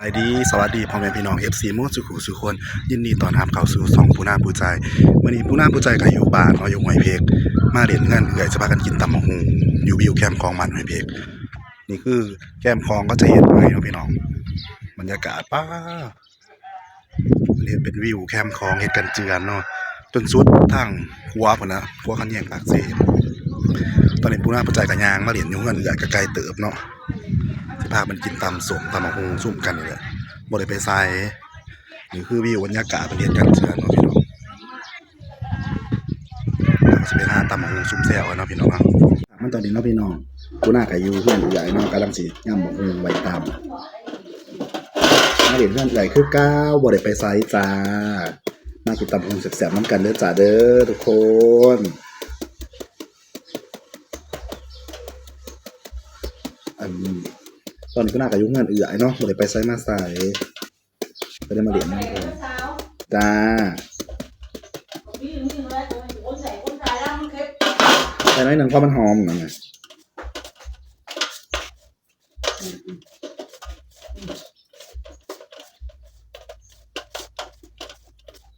ไอดีสวัสดีพ่อแม่พี่น้อง FC หมดสุขุสุคน ยินดีต้อนรับเข้าสู่สองผู้นาผู้ใจมื้อนี้ผู้นาผู้ใจก็อยู่บ้านเนาอยู่ห้วยเพก มาเล่นเงินเอื้อยจะพากันกินตำบักหุ่งอยู่วิวแคมป์ของมันห้วยเพก นี่คือแคมป์คลองก็จะเห็นไว้เนะพี่น้องบรรยากาศป้าเนี่เป็นวิวแคมป์คลองเฮ็ดกันเจือนเนาะจนสุดทางหัวพุ่นนะหัวคันแยงปากเสียตอนนี้ผู้นาผู้ใจก็ย่างมาเล่นอยู่เงินเอื้อยก็ไกลเติบเนาะ พามันกินตำสมตำมะฮงซุ่มกันนี่แหละบ่ได้ไปไสนี่คือวิวบรรยากาศประเทศกันเชือนเนาะพี่น้องแล้วก็สิไปหาตำมะฮงซุ่มแซวกันเนาะพี่น้องครับมันตอนนี้เนาะพี่น้องกูน่าก็อยู่เพื่อนใหญ่เนาะกำลังสิย่ำมะฮงไว้ตามมาเห็นเพื่อนใหญ่คือก้าวบ่ได้ไปไสจ้ามากินตำมะฮงแซ่บๆน้ำกันเด้อจ้าเด้อทุกคน ตอนนี้ก็น่ากับยุ่งงานเอื่อยเนาะบ่ได้ไปไซมาใส่ไปได้มาเรียนนั่เองจ้าแต่น้อยหนึ่งเพราะมันหอมหน่อยไง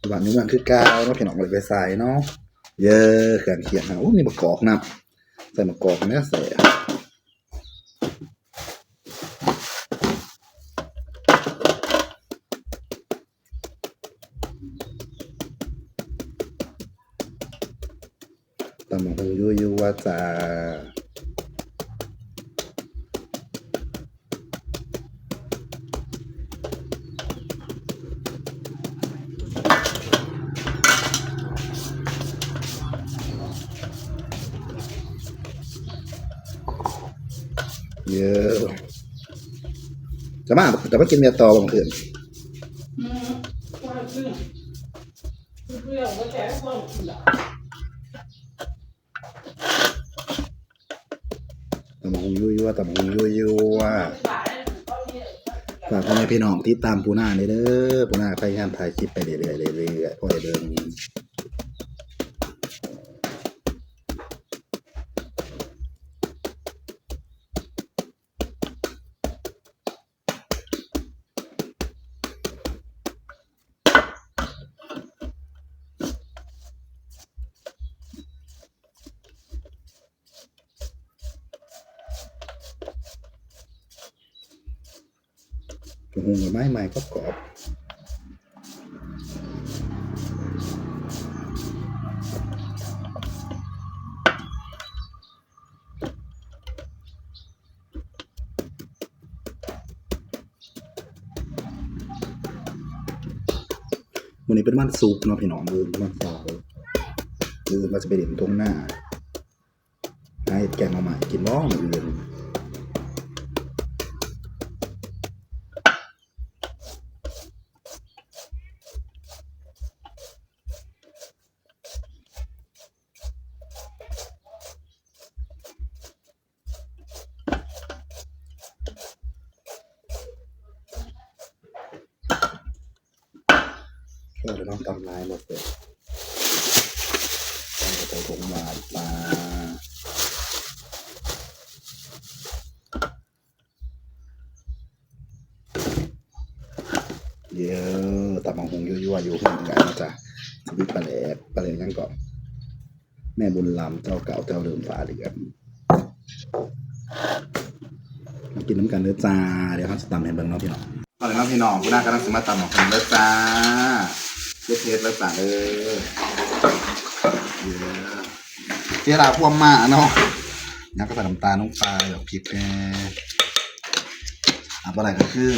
หวานนี้มันคือกาวเนาะพี่น้องบ่ได้ไปใส่เนาะเยอะเขียนเขียนนะโอ้นี่มะกอกนะใส่มะกอกแม่ใส่ ตำบักหูยูยูว่าจะเยอะจะมาจะมากินเมียต่อบางคืน ฝากพ่อแม่พี่น้องที่ตามปูนาเด้อปูนาพยายามถ่ายคลิปไปเรื่อยๆเรื่อยๆพ่อให้เดิน หุงกับไม้ใหม่ก็กรอบวันนี้เป็นวันศุกร์เนาะพี่น้องมือวันเสาร์มือก็จะไปเด่นตรงหน้าให้แกงมาใหม่กินบ้องมือ เราจะต้องทำลายหมดเลยต้องเอาถุงมามาเยอะตับมังหงยั่วๆอยู่ข้างกันนะจ๊ะสวิตปลาแหลกปลาแหลกยังก่อนแม่บุญลำเจ้าเก่าเจ้าเดิมฝาเหลืองมากินน้ำกันเด้อจ้า เดี๋ยวเขาจะตำให้เบิ่งเนาะพี่น้องเอาเลยเนาะพี่น้องคุณน้ากำลังสมาตำของผมเด้อจ้า เทสแล้วจ้าเออเยอะเจ้าลาพวมมาเนาะนักก็ใส่น้ำตาลลงไปเดี๋ยวพริกแน่อะอะไรก็คือ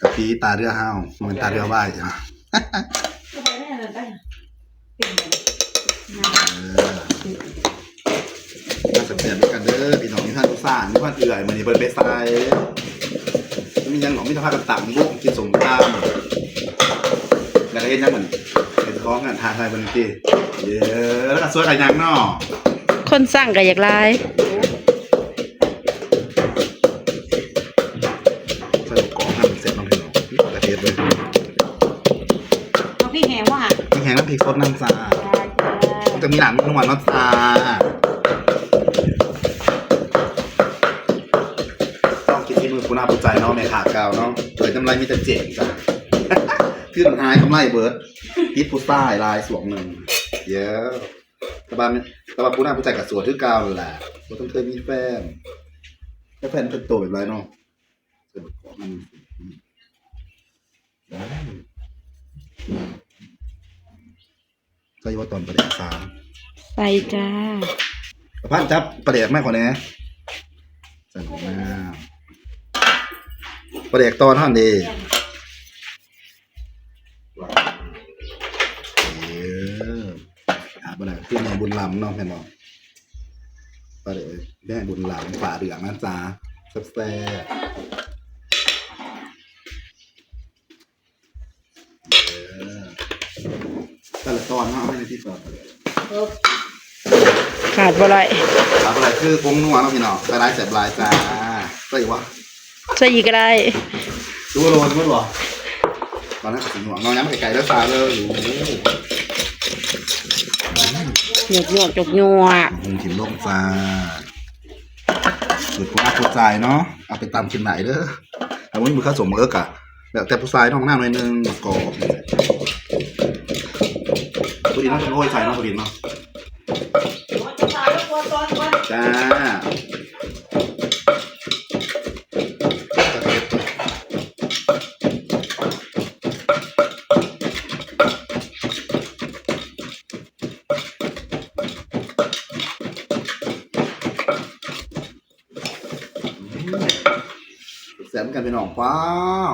กะปิตาเรือห้าวมันเป็นตาเรือใบใช่ไหมมาสังเกตด้วยกันเด้อพี่น้องที่ท่านทุกสร้างที่ท่านเอื่อยมันนี่เปิดเบสไซด์มียังหนองมีสภาพกันต่างบุกกินสงคราม แล้วก็เห็นยังเหมือนเป็นท้องกันทาไทยบนที่เย้แล้วก็สวยกันยังเนาะคนสั่งก็อยากลายใส่กรอกหั่นเสร็จน้องพี่น้องนี่กระเทียมเลยเอาพี่แหงว่าต้องแห้งน้ำพริกสดน้ำซามันจะมีหนังนวลน้ำซาต้องกินที่มือคุณอาปุจใจเนาะในขาเก่าเนาะเปิดกำไรมีแต่เจ็บจ้ะ ขึ้นหายกำไรเบิร์ดพิษผู้ใต้ลายสวงหนึ่งเยอะตะบานตะบานผู้หน้าผู้ใจกับสวนที่กาวแหละเราต้องเคยมีแฟนแล้วแฟนเป็นตัวแบบไรเนาะเสร็จของมันใช่ว่าตอนประเด็นสามไปจ้าพันจับประเด็กมากกว่านี้ใส่ของหน้าประเด็กตอนท่านดี อาประเด็กที่แม่บุญลำเนาะแม่นบอกปเด็กแม่บุญลำฝ่าเหลืองนะจ๊ะแซ่บๆเออแต่ละตอนเนาะเอาไม่ในที่ตอนประเด็กขาดบ่ไรครับอะไรคือกงนัวเนาะพี่น้องไปร้ายแสบลายจ้าใส่วะใส่อีกก็ได้ดูโรนมั้งวะตอนนั้นก็ถึงหัวงอย้ำไก่ๆแล้วซาเลยอยู่ หยวกหยวกจกหยวกคงถิ่นโลกจ้าสุดของอาผู้ชายเนาะเอาไปตำกินไหนเด้อแต่วันนี้มือข้าสมเอิกอะแบบแต่ผู้ชายน้องหน้าหน่อยนึงกรอบผู้ดีน้องจะโรยใส่เนาะผู้ดีเนาะจ้า แสบกันไปน้องว้าว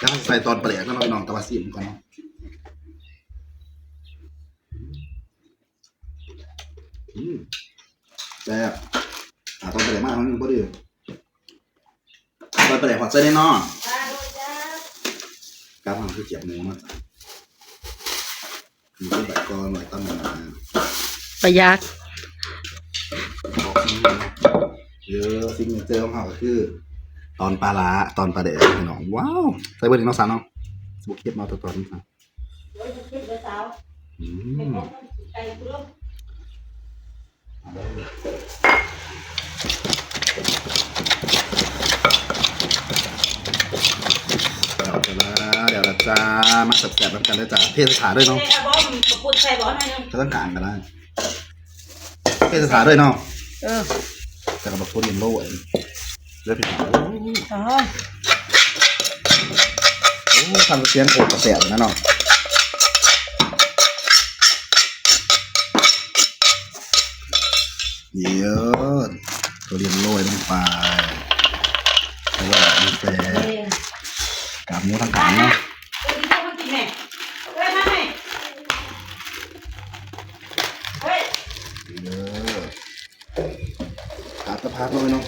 จะใส่ตอนเปลี่ยนนะพี่น้องตะวันสิมก่อนเนาะแซ่บอ่าตอนเปลี่ยนมากมันก็ดีตอนเปลี่ยนหัวใจแน่นอนกาฟมันคือเจียบหมูมาจ้ะมีต้นแบบก้อนหน่อยตั้งมาประหยัด เยอะซิงเกิลของเขาก็คือ ตอนปลาละตอนปลาเด็กพี่น้อง ว้าวใส่เบอร์ถึงน้องสาวเนาะสบุกเก็บมาตัวตอนนี้ครับอืมเดี๋ยวละเดี๋ยวละจ้ามาแสบๆกันเลยจ้าเทศขาด้วยเนาะใส่บอมปุดใส่บอมหน่อยนึงจะต้องการกันได้เทศขาด้วยเนาะเออ แต่กับพูดยินโล่เองเลือดผิดโอ้อ๋อโหทำเสียงโขกกระเสียนะเนาะเยอะตัวเรียนโรยลงไปแล้วก็มีแฟกาบหมูทั้งกางเนาะ เออที่ต้องมากินแม่เฮ้ยมาแม่เฮ้ย เยอะ อาจจะพักเลยเนาะ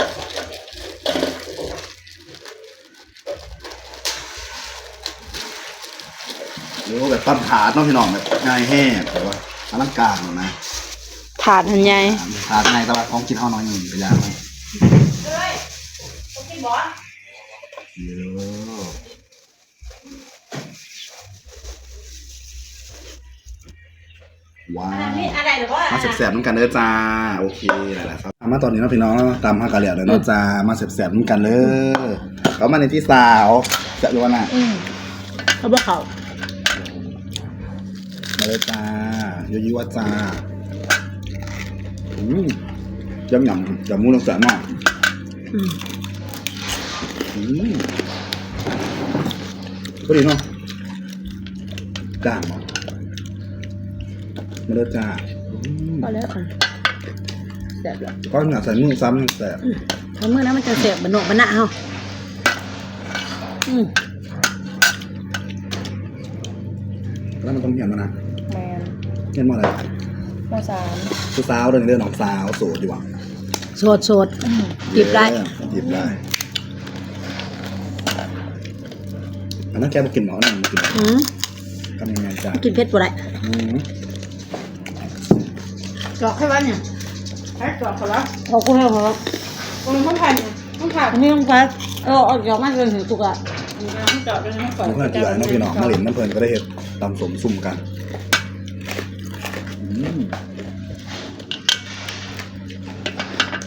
หรือว่าแบบตั้มถาดเนาะพี่น้องแบบง่ายแห้งแต่ว่าอลังการเนาะนะถาดหันใหญ่ถาดง่ายแต่ว่าของกินเท่าน้อยหนึ่งไปอย่างนะเฮ้ยต้องกินบอมเยอะ ว้าอันวนี้อะไรหรือว่ามาแสบๆน้ำกันเด้อจ้า โอเคแหละครับมาตอนนี้เนาะพี่น้องตามห้ากะเหลี่ยเลยเนาะจ้า มาแสบๆน้ำกันเลยเขามาในที่สาวจะรู้ว่าน่ะอืมเขาบอกเขามาเลยจ้าโยยิวาจ้าอืมยำยำยำมูลงแสบมากอืมอืมก็ดีเนาะจ้างเนาะ มาเลยจ้าอืมพอแล้วค่ะแสบแล้วก็หนาใส่มือซ้ำยังแสบเพราะเมื่อนั้นมันจะเสียบบนโหนกบนหน้าเฮาอืมแล้วมันต้องเหียนมานะแมนเหียนมาอะไรข้าวสารคือสาวเดินเรื่องของสาวโสดดีกว่าสดสดจิบได้เย้จิบได้อันนั้นแกมากินหมอนั่นมากินอืม ทำยังไงจ้ากินเผ็ดบ่ได้ อืม จอกให้วันเนี่ยให้จอกเขาแล้วเขาก็ให้เขาตรงนี้ต้องผ่านต้องผ่านอันนี้ต้องการเออออกจากมันเป็นถึงสุกอะต้องจอดด้วยนะก่อนเพื่อนที่ไหนน้องพี่น้องมาเหรียญน้ำเพลินก็ได้เห็ดตำสมซุ่มกันอืม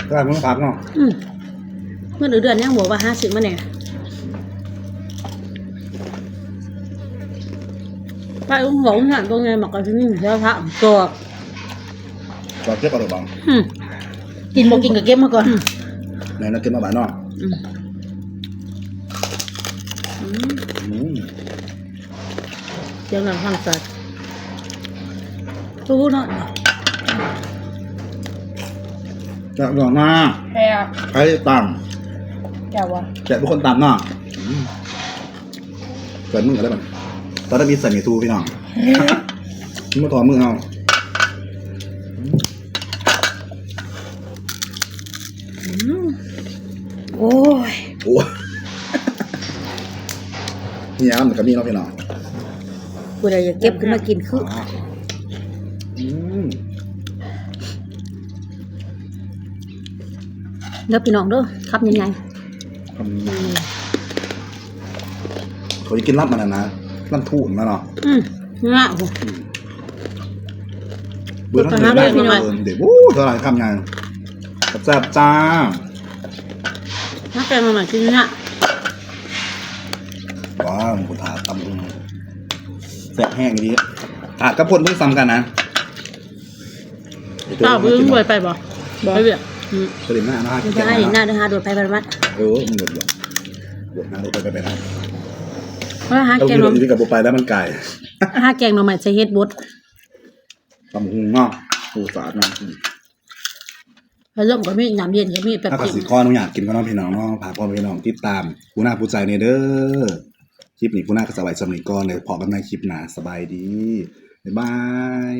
ก็ได้มึงพักเนาะอืมเมื่อเดือนยังบอกว่าห้าสิบมาเนี่ยไปอุ้งหลงหันตรงไงหมักกันที่นี่เช้าพระกรอบ จอดเก็บเอาเลยบ้างอืมกินบ่กินกับเก็บมาก่อนไหนนักเก็บมาบ้านเนาะอืมอืมเดี๋ยวหลังทางสัตว์ตู้เนาะจะดอกหน้าแพ้ใครต่แก้ววะำแกะเป็นคนต่ำเนาะอืมเกิดมือกันได้บ้างตอนนั้นมีใส่เมทูพี่น้อง มึงมาถอดมือเอา เนี่ยมันก็มีเนาะพี่น้องกูเลยจะเก็บขึ้นมากินคืออืมเด้อพี่น้องเด้อครับยังไงทำเขาจะกินรับมันนะนะน้ำทูนมาเนาะอืมง่ะโหเบื่อทั้งไปหาได้เรื่องพี่น้องเด็กโอ้เท่าไหร่คำยังแซ่บๆจ้าถ้าแกมาใหม่กินเนี่ย ว้าวกูถาตำอึงแซ่บแห้งดีถาดกับพนเพิ่งซ้ำกันนะเต้าเพิ่งรวยไปบ่ไปเบี้ยอืมสลิมหน้านะฮะไม่ได้หน้าเดือหาโดดไปไปมัดเออมึงหมดหยดหยดหน้าเราไปไปไปนะเพราะหาเราแกคิงดหน่อว่าอยู่กับโบไปแล้วมันไก่หาแกงหน่อใหม่ใส่เฮ็ดบดตำหุงเนาะปูสาดเนาะแล้วเริ่มก็มีน้ำเย็นก็มีแป๊บถ้ากับกินสีข้อน้องอยากกินก็น้องพี่น้องเน้องพาพ่อพี่น้องติดตามผู้หน้าผู้ใจในเด้อ คลิปนี้ผู้หน้าก็สบายสำนีก่อนเลยพอกันในคลิปหน้าสบายดี บ๊ายบาย